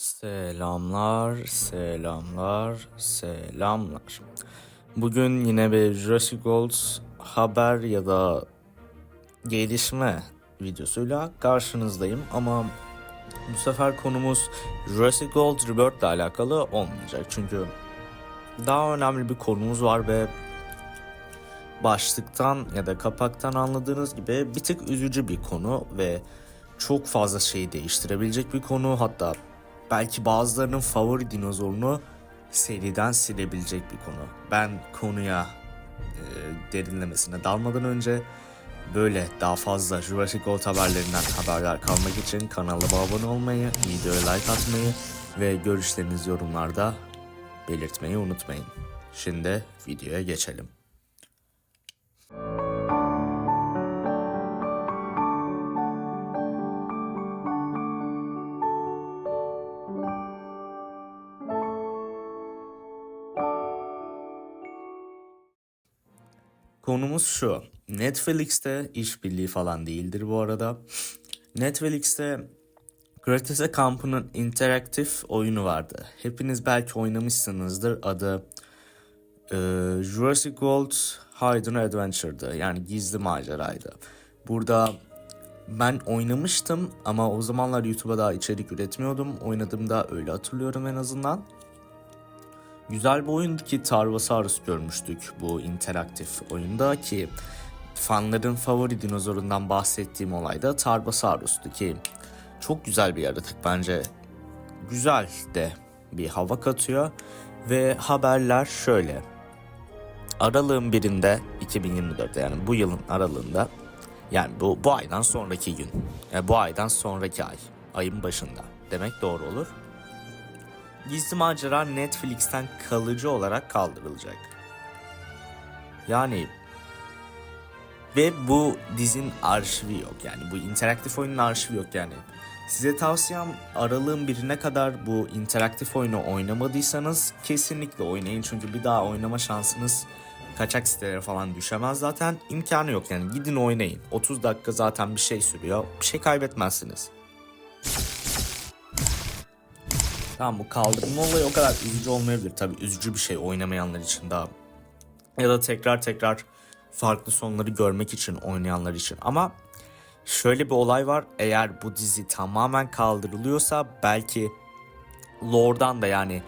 Selamlar, selamlar, selamlar. Bugün yine bir Jurassic World haber ya da gelişme videosuyla karşınızdayım ama bu sefer konumuz Jurassic World Rebirth ile alakalı olmayacak. Çünkü daha önemli bir konumuz var ve başlıktan ya da kapaktan anladığınız gibi bir tık üzücü bir konu ve çok fazla şeyi değiştirebilecek bir konu. Hatta belki bazılarının favori dinozorunu seriden silebilecek bir konu. Ben konuya e, derinlemesine dalmadan önce böyle daha fazla Jurassic World haberlerinden haberdar kalmak için kanalıma abone olmayı, videoya like atmayı ve görüşlerinizi yorumlarda belirtmeyi unutmayın. Şimdi videoya geçelim. Konumuz şu. Netflix'te işbirliği falan değildir bu arada. Netflix'te Gratis'e Kampı'nın interaktif oyunu vardı. Hepiniz belki oynamışsınızdır. Adı e, Jurassic World Hidden Adventure'dı. Yani gizli maceraydı. Burada ben oynamıştım ama o zamanlar YouTube'a daha içerik üretmiyordum. Oynadığımda öyle hatırlıyorum en azından. Güzel bir oyundu ki Tarbosaurus görmüştük bu interaktif oyunda ki fanların favori dinozorundan bahsettiğim olay da Tarbosaurus'tu ki çok güzel bir yaratık bence. Güzel de bir hava katıyor ve haberler şöyle. Aralığın birinde 2024'te yani bu yılın aralığında yani bu, bu aydan sonraki gün. Yani bu aydan sonraki ay. Ayın başında. Demek doğru olur. Gizli Macera Netflix'ten kalıcı olarak kaldırılacak. Yani ve bu dizinin arşivi yok yani bu interaktif oyunun arşivi yok yani. Size tavsiyem aralığın birine kadar bu interaktif oyunu oynamadıysanız kesinlikle oynayın çünkü bir daha oynama şansınız kaçak sitelere falan düşemez zaten imkanı yok yani gidin oynayın 30 dakika zaten bir şey sürüyor bir şey kaybetmezsiniz. Tamam bu kaldırma olayı o kadar üzücü olmayabilir. Tabii üzücü bir şey oynamayanlar için daha. Ya da tekrar tekrar farklı sonları görmek için oynayanlar için. Ama şöyle bir olay var. Eğer bu dizi tamamen kaldırılıyorsa belki lore'dan da yani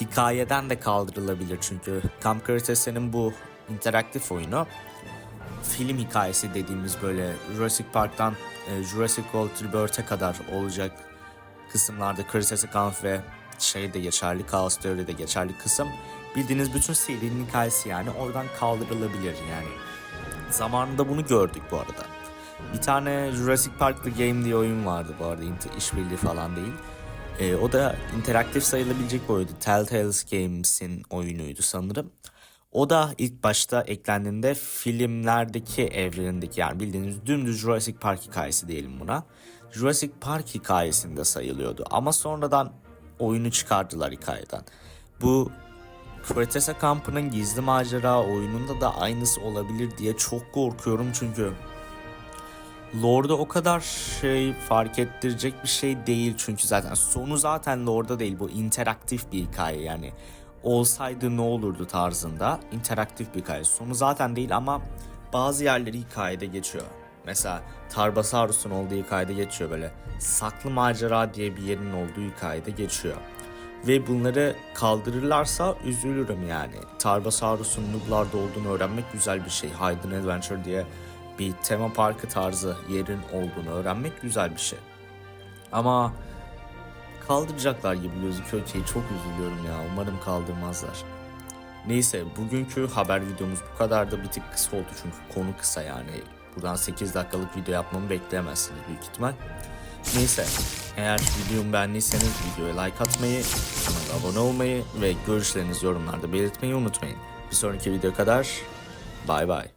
hikayeden de kaldırılabilir. Çünkü Camp Cretace'nin bu interaktif oyunu film hikayesi dediğimiz böyle Jurassic Park'tan e, Jurassic World Rebirth'e kadar olacak kısımlarda Cretaceous Camp ve şey de geçerli, Chaos Theory de geçerli kısım. Bildiğiniz bütün serinin hikayesi yani oradan kaldırılabilir yani. Zamanında bunu gördük bu arada. Bir tane Jurassic Park The Game diye oyun vardı bu arada işbirliği falan değil. Ee, o da interaktif sayılabilecek bir oyundu. Telltales Games'in oyunuydu sanırım. O da ilk başta eklendiğinde filmlerdeki evrenindeki yani bildiğiniz dümdüz Jurassic Park hikayesi diyelim buna. Jurassic Park hikayesinde sayılıyordu ama sonradan oyunu çıkardılar hikayeden. Bu Cretaceous Kampı'nın gizli macera oyununda da aynısı olabilir diye çok korkuyorum çünkü Lord'da o kadar şey fark ettirecek bir şey değil çünkü zaten sonu zaten Lord'da değil bu interaktif bir hikaye yani olsaydı ne olurdu tarzında interaktif bir hikaye. Sonu zaten değil ama bazı yerleri hikayede geçiyor. Mesela Tarbosaurus'un olduğu hikayede geçiyor böyle. Saklı macera diye bir yerin olduğu hikayede geçiyor. Ve bunları kaldırırlarsa üzülürüm yani. Tarbosaurus'un nublarda olduğunu öğrenmek güzel bir şey. Hidden Adventure diye bir tema parkı tarzı yerin olduğunu öğrenmek güzel bir şey. Ama kaldıracaklar gibi gözüküyor ki çok üzülüyorum ya. Umarım kaldırmazlar. Neyse bugünkü haber videomuz bu kadar da bir tık kısa oldu çünkü konu kısa yani. Buradan 8 dakikalık video yapmamı bekleyemezsiniz büyük ihtimal. Neyse eğer videomu beğendiyseniz videoya like atmayı, kanala abone olmayı ve görüşlerinizi yorumlarda belirtmeyi unutmayın. Bir sonraki video kadar bay bay.